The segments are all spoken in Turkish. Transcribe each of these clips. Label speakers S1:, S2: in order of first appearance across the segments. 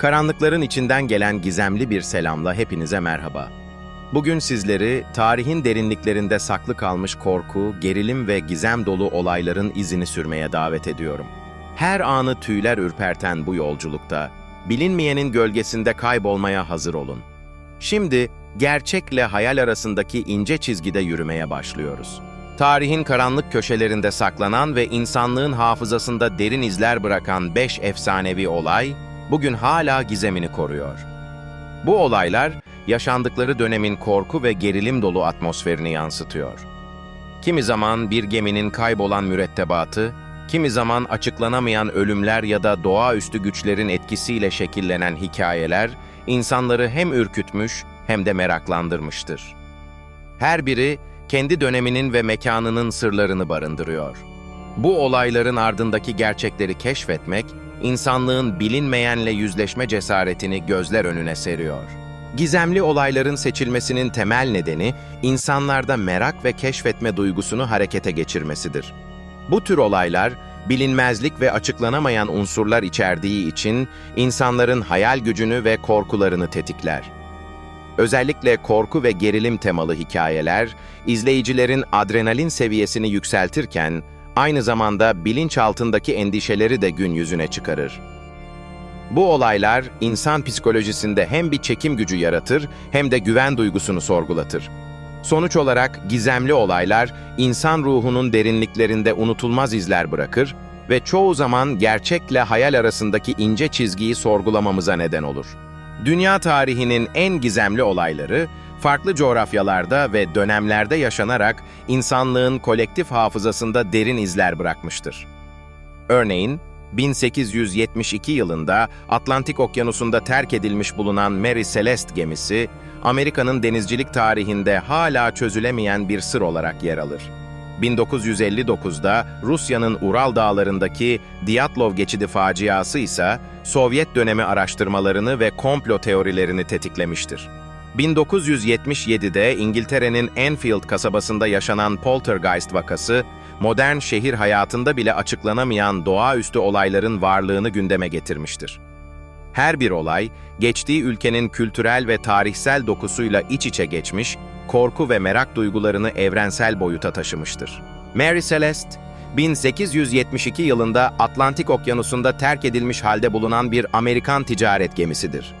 S1: Karanlıkların içinden gelen gizemli bir selamla hepinize merhaba. Bugün sizleri tarihin derinliklerinde saklı kalmış korku, gerilim ve gizem dolu olayların izini sürmeye davet ediyorum. Her anı tüyler ürperten bu yolculukta, bilinmeyenin gölgesinde kaybolmaya hazır olun. Şimdi gerçekle hayal arasındaki ince çizgide yürümeye başlıyoruz. Tarihin karanlık köşelerinde saklanan ve insanlığın hafızasında derin izler bırakan beş efsanevi olay, bugün hala gizemini koruyor. Bu olaylar, yaşandıkları dönemin korku ve gerilim dolu atmosferini yansıtıyor. Kimi zaman bir geminin kaybolan mürettebatı, kimi zaman açıklanamayan ölümler ya da doğaüstü güçlerin etkisiyle şekillenen hikayeler, insanları hem ürkütmüş hem de meraklandırmıştır. Her biri, kendi döneminin ve mekanının sırlarını barındırıyor. Bu olayların ardındaki gerçekleri keşfetmek, insanlığın bilinmeyenle yüzleşme cesaretini gözler önüne seriyor. Gizemli olayların seçilmesinin temel nedeni, insanlarda merak ve keşfetme duygusunu harekete geçirmesidir. Bu tür olaylar, bilinmezlik ve açıklanamayan unsurlar içerdiği için insanların hayal gücünü ve korkularını tetikler. Özellikle korku ve gerilim temalı hikayeler, izleyicilerin adrenalin seviyesini yükseltirken, aynı zamanda bilinçaltındaki endişeleri de gün yüzüne çıkarır. Bu olaylar, insan psikolojisinde hem bir çekim gücü yaratır hem de güven duygusunu sorgulatır. Sonuç olarak gizemli olaylar, insan ruhunun derinliklerinde unutulmaz izler bırakır ve çoğu zaman gerçekle hayal arasındaki ince çizgiyi sorgulamamıza neden olur. Dünya tarihinin en gizemli olayları, farklı coğrafyalarda ve dönemlerde yaşanarak insanlığın kolektif hafızasında derin izler bırakmıştır. Örneğin, 1872 yılında Atlantik Okyanusu'nda terk edilmiş bulunan Mary Celeste gemisi, Amerika'nın denizcilik tarihinde hala çözülemeyen bir sır olarak yer alır. 1959'da Rusya'nın Ural dağlarındaki Dyatlov geçidi faciası ise Sovyet dönemi araştırmalarını ve komplo teorilerini tetiklemiştir. 1977'de İngiltere'nin Enfield kasabasında yaşanan poltergeist vakası, modern şehir hayatında bile açıklanamayan doğaüstü olayların varlığını gündeme getirmiştir. Her bir olay, geçtiği ülkenin kültürel ve tarihsel dokusuyla iç içe geçmiş, korku ve merak duygularını evrensel boyuta taşımıştır. Mary Celeste, 1872 yılında Atlantik Okyanusu'nda terk edilmiş halde bulunan bir Amerikan ticaret gemisidir.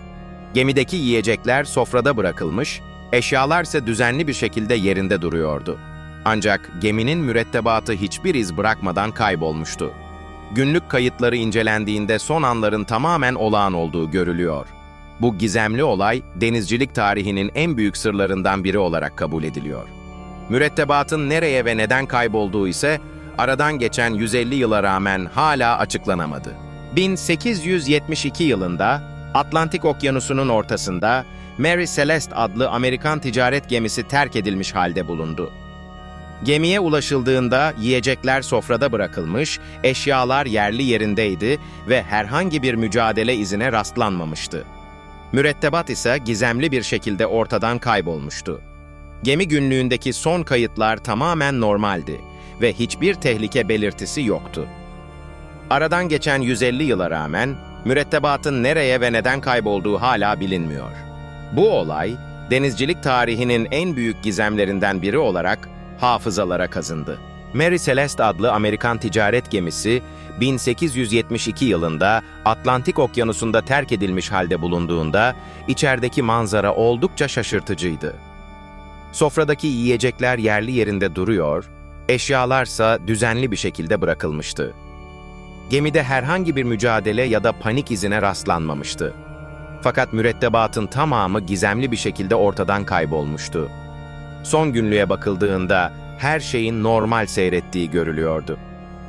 S1: Gemideki yiyecekler sofrada bırakılmış, eşyalar ise düzenli bir şekilde yerinde duruyordu. Ancak geminin mürettebatı hiçbir iz bırakmadan kaybolmuştu. Günlük kayıtları incelendiğinde son anların tamamen olağan olduğu görülüyor. Bu gizemli olay, denizcilik tarihinin en büyük sırlarından biri olarak kabul ediliyor. Mürettebatın nereye ve neden kaybolduğu ise aradan geçen 150 yıla rağmen hala açıklanamadı. 1872 yılında Atlantik Okyanusu'nun ortasında Mary Celeste adlı Amerikan ticaret gemisi terk edilmiş halde bulundu. Gemiye ulaşıldığında yiyecekler sofrada bırakılmış, eşyalar yerli yerindeydi ve herhangi bir mücadele izine rastlanmamıştı. Mürettebat ise gizemli bir şekilde ortadan kaybolmuştu. Gemi günlüğündeki son kayıtlar tamamen normaldi ve hiçbir tehlike belirtisi yoktu. Aradan geçen 150 yıla rağmen mürettebatın nereye ve neden kaybolduğu hala bilinmiyor. Bu olay, denizcilik tarihinin en büyük gizemlerinden biri olarak hafızalara kazındı. Mary Celeste adlı Amerikan ticaret gemisi 1872 yılında Atlantik Okyanusu'nda terk edilmiş halde bulunduğunda içerideki manzara oldukça şaşırtıcıydı. Sofradaki yiyecekler yerli yerinde duruyor, eşyalarsa düzenli bir şekilde bırakılmıştı. Gemide herhangi bir mücadele ya da panik izine rastlanmamıştı. Fakat mürettebatın tamamı gizemli bir şekilde ortadan kaybolmuştu. Son günlüğe bakıldığında her şeyin normal seyrettiği görülüyordu.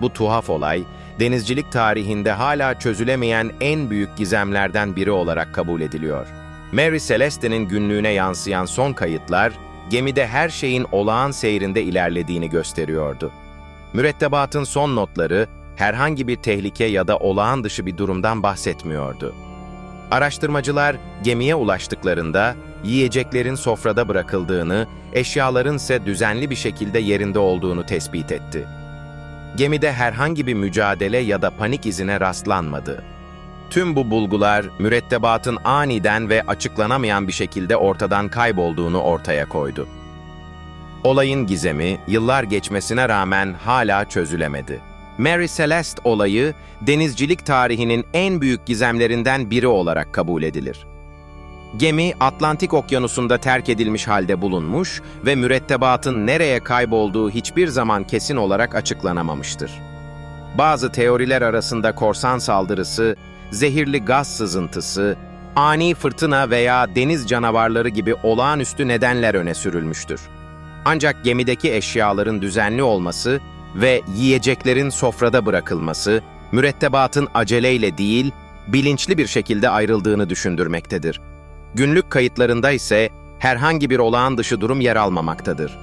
S1: Bu tuhaf olay, denizcilik tarihinde hala çözülemeyen en büyük gizemlerden biri olarak kabul ediliyor. Mary Celeste'nin günlüğüne yansıyan son kayıtlar, gemide her şeyin olağan seyrinde ilerlediğini gösteriyordu. Mürettebatın son notları, herhangi bir tehlike ya da olağan dışı bir durumdan bahsetmiyordu. Araştırmacılar gemiye ulaştıklarında yiyeceklerin sofrada bırakıldığını, eşyaların ise düzenli bir şekilde yerinde olduğunu tespit etti. Gemide herhangi bir mücadele ya da panik izine rastlanmadı. Tüm bu bulgular mürettebatın aniden ve açıklanamayan bir şekilde ortadan kaybolduğunu ortaya koydu. Olayın gizemi yıllar geçmesine rağmen hala çözülemedi. Mary Celeste olayı denizcilik tarihinin en büyük gizemlerinden biri olarak kabul edilir. Gemi Atlantik Okyanusu'nda terk edilmiş halde bulunmuş ve mürettebatın nereye kaybolduğu hiçbir zaman kesin olarak açıklanamamıştır. Bazı teoriler arasında korsan saldırısı, zehirli gaz sızıntısı, ani fırtına veya deniz canavarları gibi olağanüstü nedenler öne sürülmüştür. Ancak gemideki eşyaların düzenli olması ve yiyeceklerin sofrada bırakılması, mürettebatın aceleyle değil, bilinçli bir şekilde ayrıldığını düşündürmektedir. Günlük kayıtlarında ise herhangi bir olağan dışı durum yer almamaktadır.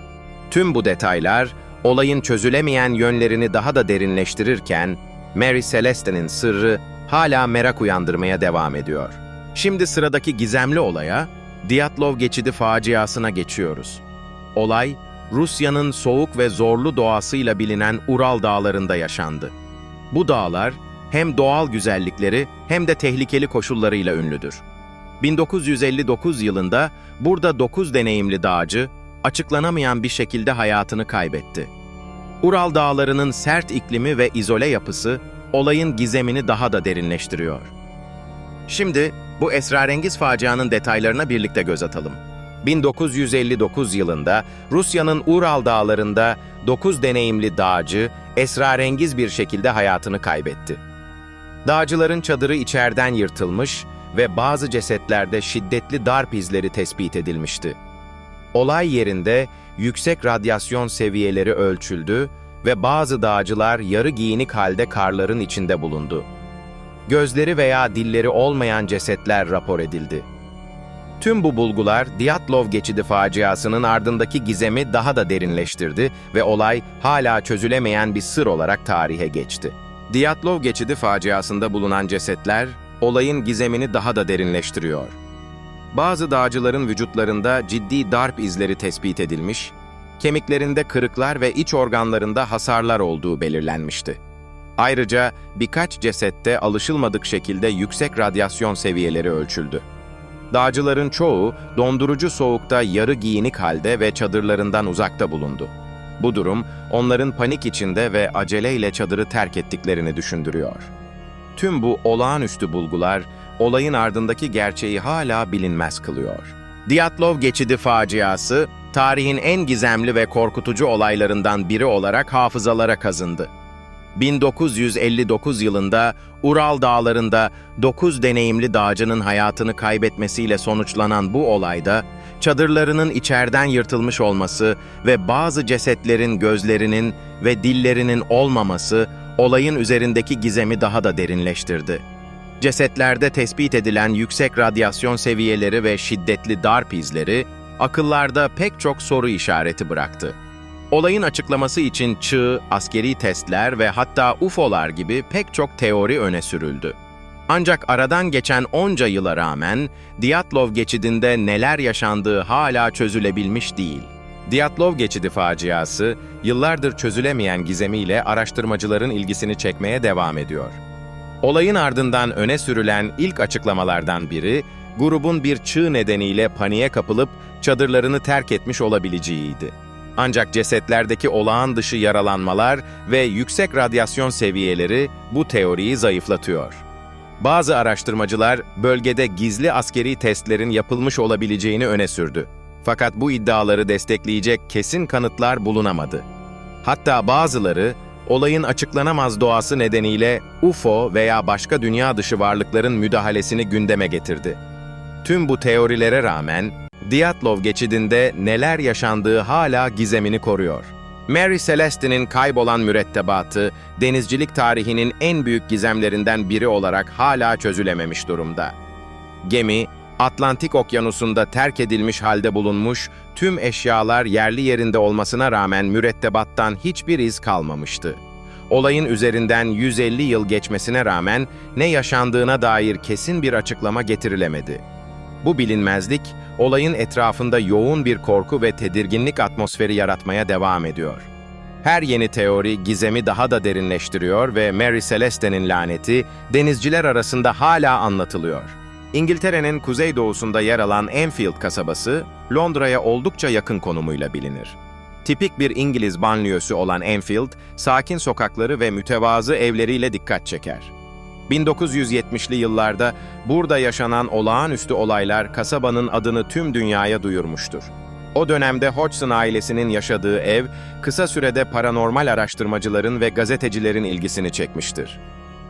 S1: Tüm bu detaylar, olayın çözülemeyen yönlerini daha da derinleştirirken, Mary Celeste'nin sırrı hala merak uyandırmaya devam ediyor. Şimdi sıradaki gizemli olaya, Diatlov geçidi faciasına geçiyoruz. Olay, Rusya'nın soğuk ve zorlu doğasıyla bilinen Ural dağlarında yaşandı. Bu dağlar hem doğal güzellikleri hem de tehlikeli koşullarıyla ünlüdür. 1959 yılında burada 9 deneyimli dağcı açıklanamayan bir şekilde hayatını kaybetti. Ural dağlarının sert iklimi ve izole yapısı olayın gizemini daha da derinleştiriyor. Şimdi bu esrarengiz facianın detaylarına birlikte göz atalım. 1959 yılında Rusya'nın Ural dağlarında 9 deneyimli dağcı esrarengiz bir şekilde hayatını kaybetti. Dağcıların çadırı içeriden yırtılmış ve bazı cesetlerde şiddetli darp izleri tespit edilmişti. Olay yerinde yüksek radyasyon seviyeleri ölçüldü ve bazı dağcılar yarı giyinik halde karların içinde bulundu. Gözleri veya dilleri olmayan cesetler rapor edildi. Tüm bu bulgular Diatlov geçidi faciasının ardındaki gizemi daha da derinleştirdi ve olay hala çözülemeyen bir sır olarak tarihe geçti. Diatlov geçidi faciasında bulunan cesetler olayın gizemini daha da derinleştiriyor. Bazı dağcıların vücutlarında ciddi darp izleri tespit edilmiş, kemiklerinde kırıklar ve iç organlarında hasarlar olduğu belirlenmişti. Ayrıca birkaç cesette alışılmadık şekilde yüksek radyasyon seviyeleri ölçüldü. Dağcıların çoğu dondurucu soğukta yarı giyinik halde ve çadırlarından uzakta bulundu. Bu durum onların panik içinde ve aceleyle çadırı terk ettiklerini düşündürüyor. Tüm bu olağanüstü bulgular olayın ardındaki gerçeği hala bilinmez kılıyor. Diatlov geçidi faciası tarihin en gizemli ve korkutucu olaylarından biri olarak hafızalara kazındı. 1959 yılında Ural Dağları'nda 9 deneyimli dağcının hayatını kaybetmesiyle sonuçlanan bu olayda, çadırlarının içeriden yırtılmış olması ve bazı cesetlerin gözlerinin ve dillerinin olmaması olayın üzerindeki gizemi daha da derinleştirdi. Cesetlerde tespit edilen yüksek radyasyon seviyeleri ve şiddetli darp izleri, akıllarda pek çok soru işareti bıraktı. Olayın açıklaması için çığ, askeri testler ve hatta UFO'lar gibi pek çok teori öne sürüldü. Ancak aradan geçen onca yıla rağmen Diatlov geçidinde neler yaşandığı hala çözülebilmiş değil. Diatlov geçidi faciası, yıllardır çözülemeyen gizemiyle araştırmacıların ilgisini çekmeye devam ediyor. Olayın ardından öne sürülen ilk açıklamalardan biri, grubun bir çığ nedeniyle paniğe kapılıp çadırlarını terk etmiş olabileceğiydi. Ancak cesetlerdeki olağan dışı yaralanmalar ve yüksek radyasyon seviyeleri bu teoriyi zayıflatıyor. Bazı araştırmacılar bölgede gizli askeri testlerin yapılmış olabileceğini öne sürdü. Fakat bu iddiaları destekleyecek kesin kanıtlar bulunamadı. Hatta bazıları olayın açıklanamaz doğası nedeniyle UFO veya başka dünya dışı varlıkların müdahalesini gündeme getirdi. Tüm bu teorilere rağmen Diatlov geçidinde neler yaşandığı hala gizemini koruyor. Mary Celeste'nin kaybolan mürettebatı, denizcilik tarihinin en büyük gizemlerinden biri olarak hala çözülememiş durumda. Gemi, Atlantik Okyanusu'nda terk edilmiş halde bulunmuş, tüm eşyalar yerli yerinde olmasına rağmen mürettebattan hiçbir iz kalmamıştı. Olayın üzerinden 150 yıl geçmesine rağmen ne yaşandığına dair kesin bir açıklama getirilemedi. Bu bilinmezlik, olayın etrafında yoğun bir korku ve tedirginlik atmosferi yaratmaya devam ediyor. Her yeni teori gizemi daha da derinleştiriyor ve Mary Celeste'nin laneti denizciler arasında hala anlatılıyor. İngiltere'nin kuzeydoğusunda yer alan Enfield kasabası, Londra'ya oldukça yakın konumuyla bilinir. Tipik bir İngiliz banliyösü olan Enfield, sakin sokakları ve mütevazı evleriyle dikkat çeker. 1970'li yıllarda burada yaşanan olağanüstü olaylar kasabanın adını tüm dünyaya duyurmuştur. O dönemde Hodgson ailesinin yaşadığı ev, kısa sürede paranormal araştırmacıların ve gazetecilerin ilgisini çekmiştir.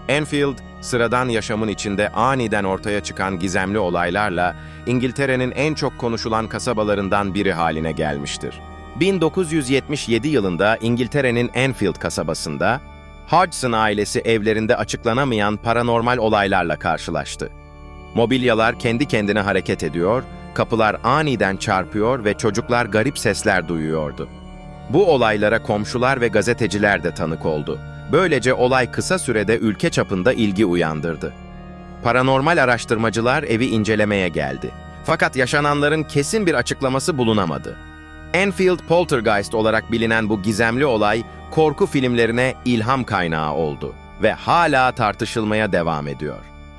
S1: Enfield, sıradan yaşamın içinde aniden ortaya çıkan gizemli olaylarla İngiltere'nin en çok konuşulan kasabalarından biri haline gelmiştir. 1977 yılında İngiltere'nin Enfield kasabasında, Hodgson ailesi evlerinde açıklanamayan paranormal olaylarla karşılaştı. Mobilyalar kendi kendine hareket ediyor, kapılar aniden çarpıyor ve çocuklar garip sesler duyuyordu. Bu olaylara komşular ve gazeteciler de tanık oldu. Böylece olay kısa sürede ülke çapında ilgi uyandırdı. Paranormal araştırmacılar evi incelemeye geldi. Fakat yaşananların kesin bir açıklaması bulunamadı. Enfield Poltergeist olarak bilinen bu gizemli olay korku filmlerine ilham kaynağı oldu ve hala tartışılmaya devam ediyor.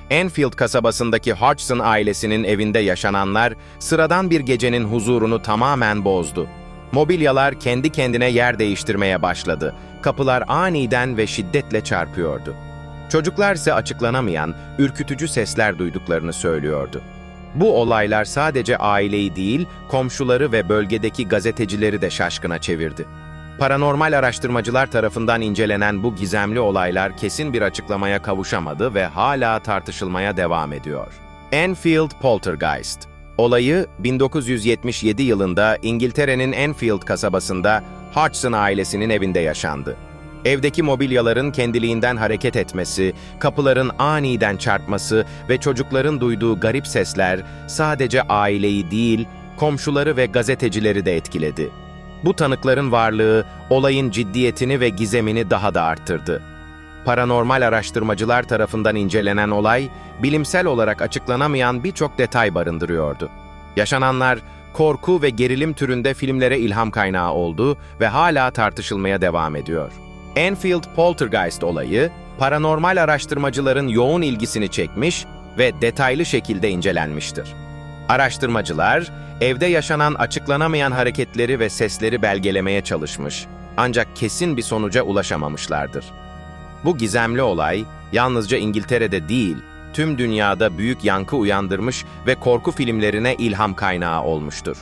S1: Enfield kasabasındaki Hodgson ailesinin evinde yaşananlar sıradan bir gecenin huzurunu tamamen bozdu. Mobilyalar kendi kendine yer değiştirmeye başladı. Kapılar aniden ve şiddetle çarpıyordu. Çocuklar ise açıklanamayan, ürkütücü sesler duyduklarını söylüyordu. Bu olaylar sadece aileyi değil, komşuları ve bölgedeki gazetecileri de şaşkına çevirdi. Paranormal araştırmacılar tarafından incelenen bu gizemli olaylar kesin bir açıklamaya kavuşamadı ve hala tartışılmaya devam ediyor. Enfield Poltergeist Olayı 1977 yılında İngiltere'nin Enfield kasabasında Hodgson ailesinin evinde yaşandı. Evdeki mobilyaların kendiliğinden hareket etmesi, kapıların aniden çarpması ve çocukların duyduğu garip sesler sadece aileyi değil, komşuları ve gazetecileri de etkiledi. Bu tanıkların varlığı olayın ciddiyetini ve gizemini daha da arttırdı. Paranormal araştırmacılar tarafından incelenen olay, bilimsel olarak açıklanamayan birçok detay barındırıyordu. Yaşananlar, korku ve gerilim türünde filmlere ilham kaynağı oldu ve hala tartışılmaya devam ediyor. Enfield Poltergeist olayı, paranormal araştırmacıların yoğun ilgisini çekmiş ve detaylı şekilde incelenmiştir. Araştırmacılar, evde yaşanan açıklanamayan hareketleri ve sesleri belgelemeye çalışmış, ancak kesin bir sonuca ulaşamamışlardır. Bu gizemli olay, yalnızca İngiltere'de değil, tüm dünyada büyük yankı uyandırmış ve korku filmlerine ilham kaynağı olmuştur.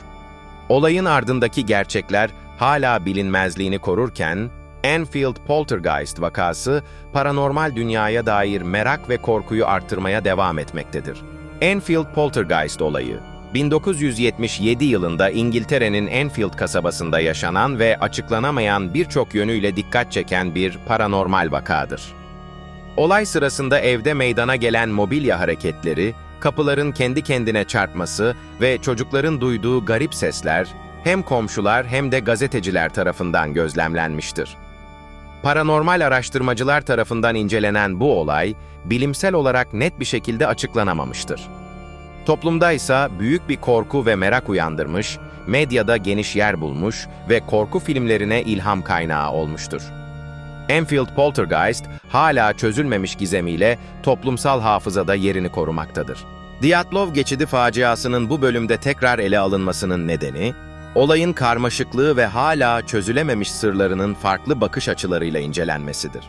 S1: Olayın ardındaki gerçekler hala bilinmezliğini korurken, Enfield Poltergeist vakası paranormal dünyaya dair merak ve korkuyu arttırmaya devam etmektedir. Enfield Poltergeist olayı, 1977 yılında İngiltere'nin Enfield kasabasında yaşanan ve açıklanamayan birçok yönüyle dikkat çeken bir paranormal vakadır. Olay sırasında evde meydana gelen mobilya hareketleri, kapıların kendi kendine çarpması ve çocukların duyduğu garip sesler hem komşular hem de gazeteciler tarafından gözlemlenmiştir. Paranormal araştırmacılar tarafından incelenen bu olay, bilimsel olarak net bir şekilde açıklanamamıştır. Toplumda ise büyük bir korku ve merak uyandırmış, medyada geniş yer bulmuş ve korku filmlerine ilham kaynağı olmuştur. Enfield Poltergeist hala çözülmemiş gizemiyle toplumsal hafızada yerini korumaktadır. Diatlov geçidi faciasının bu bölümde tekrar ele alınmasının nedeni, olayın karmaşıklığı ve hala çözülememiş sırlarının farklı bakış açılarıyla incelenmesidir.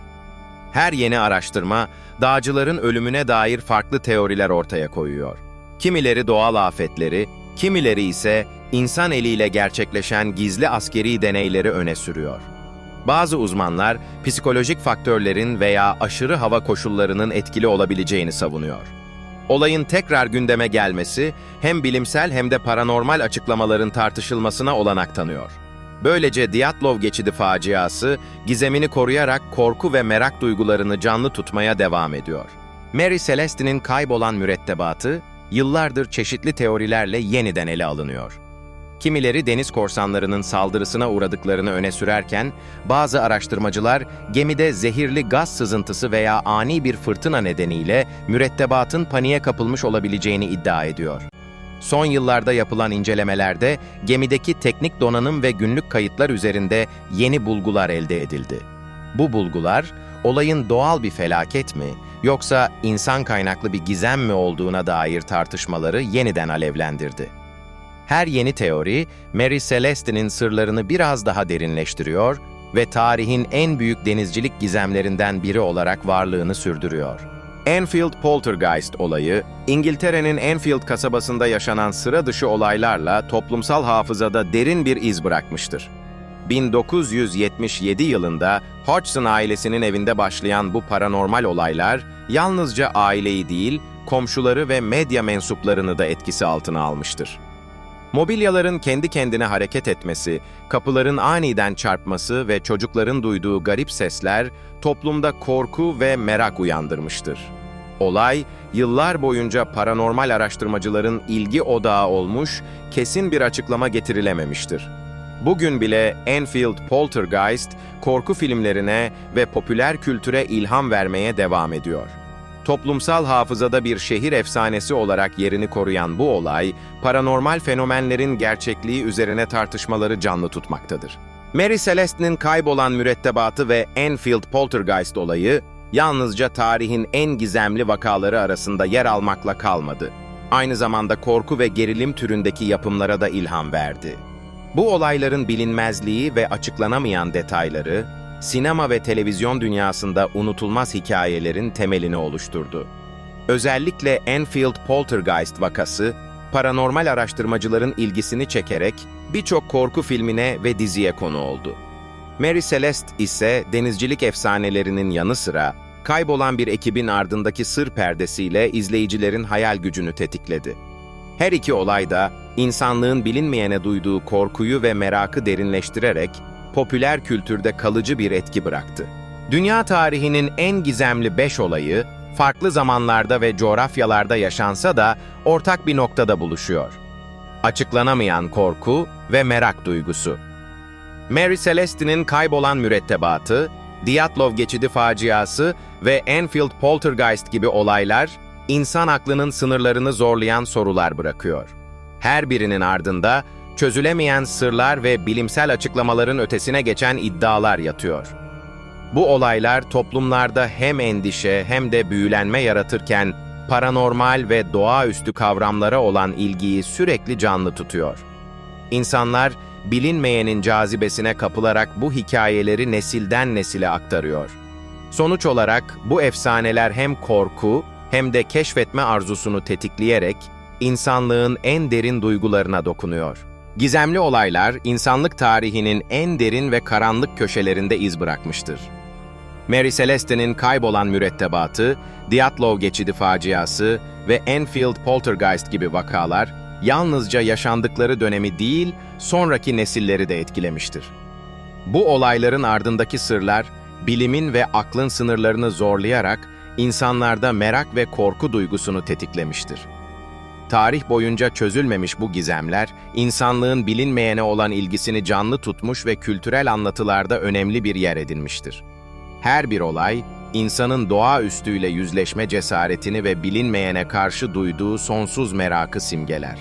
S1: Her yeni araştırma, dağcıların ölümüne dair farklı teoriler ortaya koyuyor. Kimileri doğal afetleri, kimileri ise insan eliyle gerçekleşen gizli askeri deneyleri öne sürüyor. Bazı uzmanlar psikolojik faktörlerin veya aşırı hava koşullarının etkili olabileceğini savunuyor. Olayın tekrar gündeme gelmesi hem bilimsel hem de paranormal açıklamaların tartışılmasına olanak tanıyor. Böylece Diatlov geçidi faciası gizemini koruyarak korku ve merak duygularını canlı tutmaya devam ediyor. Mary Celeste'nin kaybolan mürettebatı yıllardır çeşitli teorilerle yeniden ele alınıyor. Kimileri deniz korsanlarının saldırısına uğradıklarını öne sürerken, bazı araştırmacılar gemide zehirli gaz sızıntısı veya ani bir fırtına nedeniyle mürettebatın paniğe kapılmış olabileceğini iddia ediyor. Son yıllarda yapılan incelemelerde gemideki teknik donanım ve günlük kayıtlar üzerinde yeni bulgular elde edildi. Bu bulgular, olayın doğal bir felaket mi yoksa insan kaynaklı bir gizem mi olduğuna dair tartışmaları yeniden alevlendirdi. Her yeni teori, Mary Celeste'nin sırlarını biraz daha derinleştiriyor ve tarihin en büyük denizcilik gizemlerinden biri olarak varlığını sürdürüyor. Enfield Poltergeist olayı, İngiltere'nin Enfield kasabasında yaşanan sıra dışı olaylarla toplumsal hafızada derin bir iz bırakmıştır. 1977 yılında Hodgson ailesinin evinde başlayan bu paranormal olaylar, yalnızca aileyi değil, komşuları ve medya mensuplarını da etkisi altına almıştır. Mobilyaların kendi kendine hareket etmesi, kapıların aniden çarpması ve çocukların duyduğu garip sesler toplumda korku ve merak uyandırmıştır. Olay, yıllar boyunca paranormal araştırmacıların ilgi odağı olmuş, kesin bir açıklama getirilememiştir. Bugün bile Enfield Poltergeist, korku filmlerine ve popüler kültüre ilham vermeye devam ediyor. Toplumsal hafızada bir şehir efsanesi olarak yerini koruyan bu olay, paranormal fenomenlerin gerçekliği üzerine tartışmaları canlı tutmaktadır. Mary Celeste'nin kaybolan mürettebatı ve Enfield Poltergeist olayı, yalnızca tarihin en gizemli vakaları arasında yer almakla kalmadı. Aynı zamanda korku ve gerilim türündeki yapımlara da ilham verdi. Bu olayların bilinmezliği ve açıklanamayan detayları, sinema ve televizyon dünyasında unutulmaz hikayelerin temelini oluşturdu. Özellikle Enfield Poltergeist vakası, paranormal araştırmacıların ilgisini çekerek birçok korku filmine ve diziye konu oldu. Mary Celeste ise denizcilik efsanelerinin yanı sıra kaybolan bir ekibin ardındaki sır perdesiyle izleyicilerin hayal gücünü tetikledi. Her iki olay da insanlığın bilinmeyene duyduğu korkuyu ve merakı derinleştirerek popüler kültürde kalıcı bir etki bıraktı. Dünya tarihinin en gizemli beş olayı, farklı zamanlarda ve coğrafyalarda yaşansa da ortak bir noktada buluşuyor. Açıklanamayan korku ve merak duygusu. Mary Celeste'nin kaybolan mürettebatı, Dyatlov geçidi faciası ve Enfield Poltergeist gibi olaylar, insan aklının sınırlarını zorlayan sorular bırakıyor. Her birinin ardında çözülemeyen sırlar ve bilimsel açıklamaların ötesine geçen iddialar yatıyor. Bu olaylar toplumlarda hem endişe hem de büyülenme yaratırken paranormal ve doğaüstü kavramlara olan ilgiyi sürekli canlı tutuyor. İnsanlar bilinmeyenin cazibesine kapılarak bu hikayeleri nesilden nesile aktarıyor. Sonuç olarak bu efsaneler hem korku hem de keşfetme arzusunu tetikleyerek insanlığın en derin duygularına dokunuyor. Gizemli olaylar insanlık tarihinin en derin ve karanlık köşelerinde iz bırakmıştır. Mary Celeste'nin kaybolan mürettebatı, Dyatlov geçidi faciası ve Enfield Poltergeist gibi vakalar yalnızca yaşandıkları dönemi değil, sonraki nesilleri de etkilemiştir. Bu olayların ardındaki sırlar, bilimin ve aklın sınırlarını zorlayarak insanlarda merak ve korku duygusunu tetiklemiştir. Tarih boyunca çözülmemiş bu gizemler, insanlığın bilinmeyene olan ilgisini canlı tutmuş ve kültürel anlatılarda önemli bir yer edinmiştir. Her bir olay, insanın doğaüstüyle yüzleşme cesaretini ve bilinmeyene karşı duyduğu sonsuz merakı simgeler.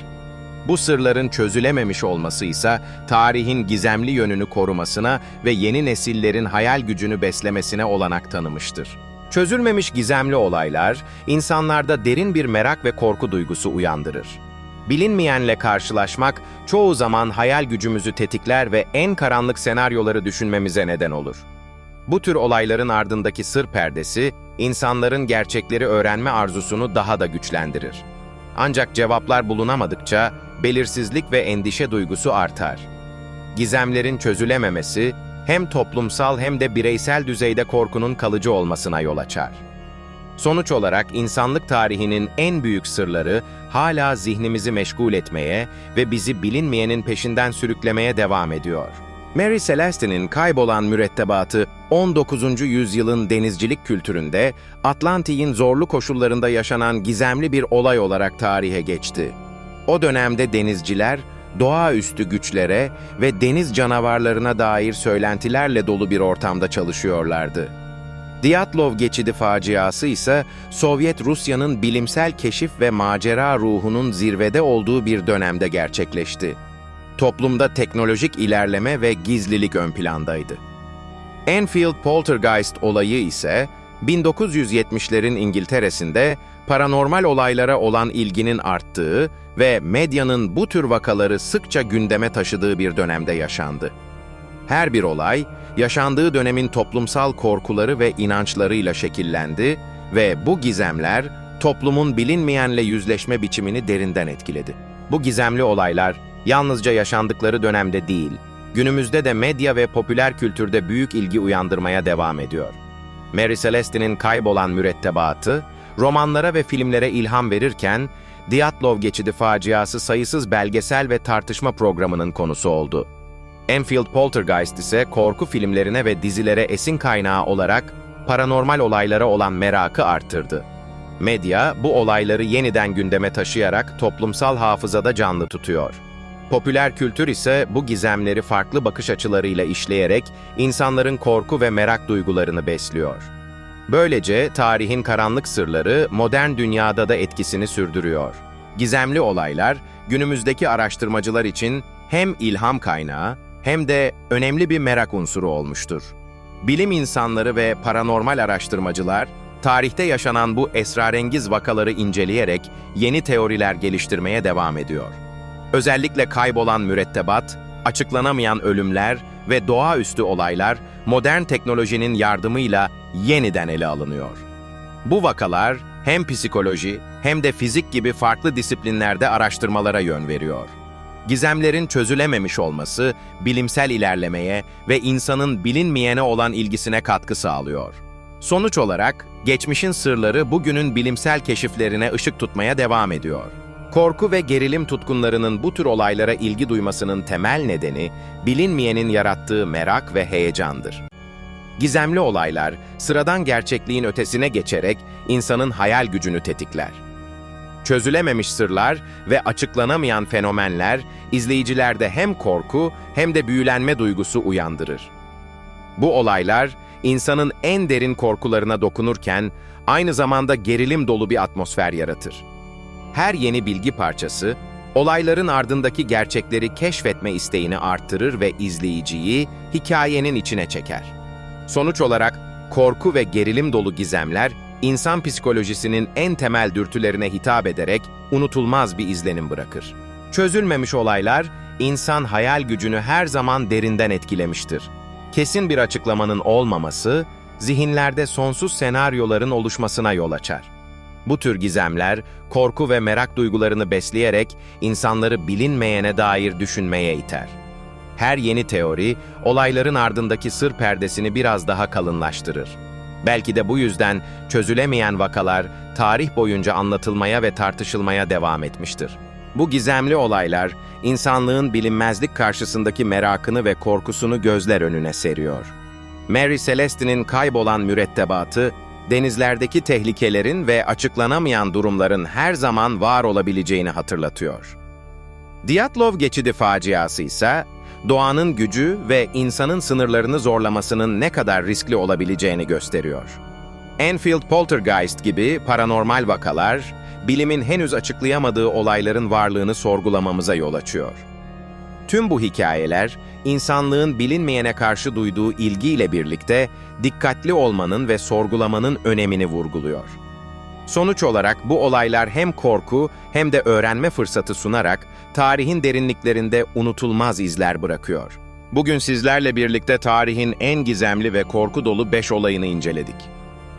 S1: Bu sırların çözülememiş olması ise tarihin gizemli yönünü korumasına ve yeni nesillerin hayal gücünü beslemesine olanak tanımıştır. Çözülmemiş gizemli olaylar, insanlarda derin bir merak ve korku duygusu uyandırır. Bilinmeyenle karşılaşmak çoğu zaman hayal gücümüzü tetikler ve en karanlık senaryoları düşünmemize neden olur. Bu tür olayların ardındaki sır perdesi, insanların gerçekleri öğrenme arzusunu daha da güçlendirir. Ancak cevaplar bulunamadıkça belirsizlik ve endişe duygusu artar. Gizemlerin çözülememesi, hem toplumsal hem de bireysel düzeyde korkunun kalıcı olmasına yol açar. Sonuç olarak insanlık tarihinin en büyük sırları hala zihnimizi meşgul etmeye ve bizi bilinmeyenin peşinden sürüklemeye devam ediyor. Mary Celeste'nin kaybolan mürettebatı 19. yüzyılın denizcilik kültüründe Atlantik'in zorlu koşullarında yaşanan gizemli bir olay olarak tarihe geçti. O dönemde denizciler doğaüstü güçlere ve deniz canavarlarına dair söylentilerle dolu bir ortamda çalışıyorlardı. Diyatlov geçidi faciası ise Sovyet Rusya'nın bilimsel keşif ve macera ruhunun zirvede olduğu bir dönemde gerçekleşti. Toplumda teknolojik ilerleme ve gizlilik ön plandaydı. Enfield Poltergeist olayı ise 1970'lerin İngiltere'sinde paranormal olaylara olan ilginin arttığı ve medyanın bu tür vakaları sıkça gündeme taşıdığı bir dönemde yaşandı. Her bir olay, yaşandığı dönemin toplumsal korkuları ve inançlarıyla şekillendi ve bu gizemler toplumun bilinmeyenle yüzleşme biçimini derinden etkiledi. Bu gizemli olaylar yalnızca yaşandıkları dönemde değil, günümüzde de medya ve popüler kültürde büyük ilgi uyandırmaya devam ediyor. Mary Celeste'nin kaybolan mürettebatı, romanlara ve filmlere ilham verirken, Diatlov geçidi faciası sayısız belgesel ve tartışma programının konusu oldu. Enfield Poltergeist ise korku filmlerine ve dizilere esin kaynağı olarak paranormal olaylara olan merakı arttırdı. Medya bu olayları yeniden gündeme taşıyarak toplumsal hafızada canlı tutuyor. Popüler kültür ise bu gizemleri farklı bakış açılarıyla işleyerek insanların korku ve merak duygularını besliyor. Böylece tarihin karanlık sırları modern dünyada da etkisini sürdürüyor. Gizemli olaylar günümüzdeki araştırmacılar için hem ilham kaynağı hem de önemli bir merak unsuru olmuştur. Bilim insanları ve paranormal araştırmacılar tarihte yaşanan bu esrarengiz vakaları inceleyerek yeni teoriler geliştirmeye devam ediyor. Özellikle kaybolan mürettebat, açıklanamayan ölümler ve doğaüstü olaylar modern teknolojinin yardımıyla yeniden ele alınıyor. Bu vakalar hem psikoloji hem de fizik gibi farklı disiplinlerde araştırmalara yön veriyor. Gizemlerin çözülememiş olması bilimsel ilerlemeye ve insanın bilinmeyene olan ilgisine katkı sağlıyor. Sonuç olarak geçmişin sırları bugünün bilimsel keşiflerine ışık tutmaya devam ediyor. Korku ve gerilim tutkunlarının bu tür olaylara ilgi duymasının temel nedeni bilinmeyenin yarattığı merak ve heyecandır. Gizemli olaylar sıradan gerçekliğin ötesine geçerek insanın hayal gücünü tetikler. Çözülememiş sırlar ve açıklanamayan fenomenler izleyicilerde hem korku hem de büyülenme duygusu uyandırır. Bu olaylar insanın en derin korkularına dokunurken aynı zamanda gerilim dolu bir atmosfer yaratır. Her yeni bilgi parçası olayların ardındaki gerçekleri keşfetme isteğini arttırır ve izleyiciyi hikayenin içine çeker. Sonuç olarak korku ve gerilim dolu gizemler insan psikolojisinin en temel dürtülerine hitap ederek unutulmaz bir izlenim bırakır. Çözülmemiş olaylar insan hayal gücünü her zaman derinden etkilemiştir. Kesin bir açıklamanın olmaması zihinlerde sonsuz senaryoların oluşmasına yol açar. Bu tür gizemler korku ve merak duygularını besleyerek insanları bilinmeyene dair düşünmeye iter. Her yeni teori olayların ardındaki sır perdesini biraz daha kalınlaştırır. Belki de bu yüzden çözülemeyen vakalar tarih boyunca anlatılmaya ve tartışılmaya devam etmiştir. Bu gizemli olaylar insanlığın bilinmezlik karşısındaki merakını ve korkusunu gözler önüne seriyor. Mary Celeste'nin kaybolan mürettebatı, denizlerdeki tehlikelerin ve açıklanamayan durumların her zaman var olabileceğini hatırlatıyor. Diatlov geçidi faciası ise doğanın gücü ve insanın sınırlarını zorlamasının ne kadar riskli olabileceğini gösteriyor. Enfield Poltergeist gibi paranormal vakalar, bilimin henüz açıklayamadığı olayların varlığını sorgulamamıza yol açıyor. Tüm bu hikayeler, insanlığın bilinmeyene karşı duyduğu ilgiyle birlikte dikkatli olmanın ve sorgulamanın önemini vurguluyor. Sonuç olarak bu olaylar hem korku hem de öğrenme fırsatı sunarak tarihin derinliklerinde unutulmaz izler bırakıyor. Bugün sizlerle birlikte tarihin en gizemli ve korku dolu 5 olayını inceledik.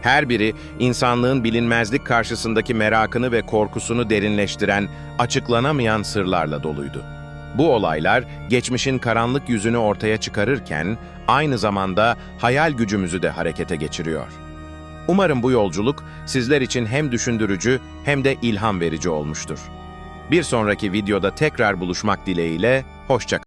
S1: Her biri insanlığın bilinmezlik karşısındaki merakını ve korkusunu derinleştiren, açıklanamayan sırlarla doluydu. Bu olaylar geçmişin karanlık yüzünü ortaya çıkarırken aynı zamanda hayal gücümüzü de harekete geçiriyor. Umarım bu yolculuk sizler için hem düşündürücü hem de ilham verici olmuştur. Bir sonraki videoda tekrar buluşmak dileğiyle, hoşça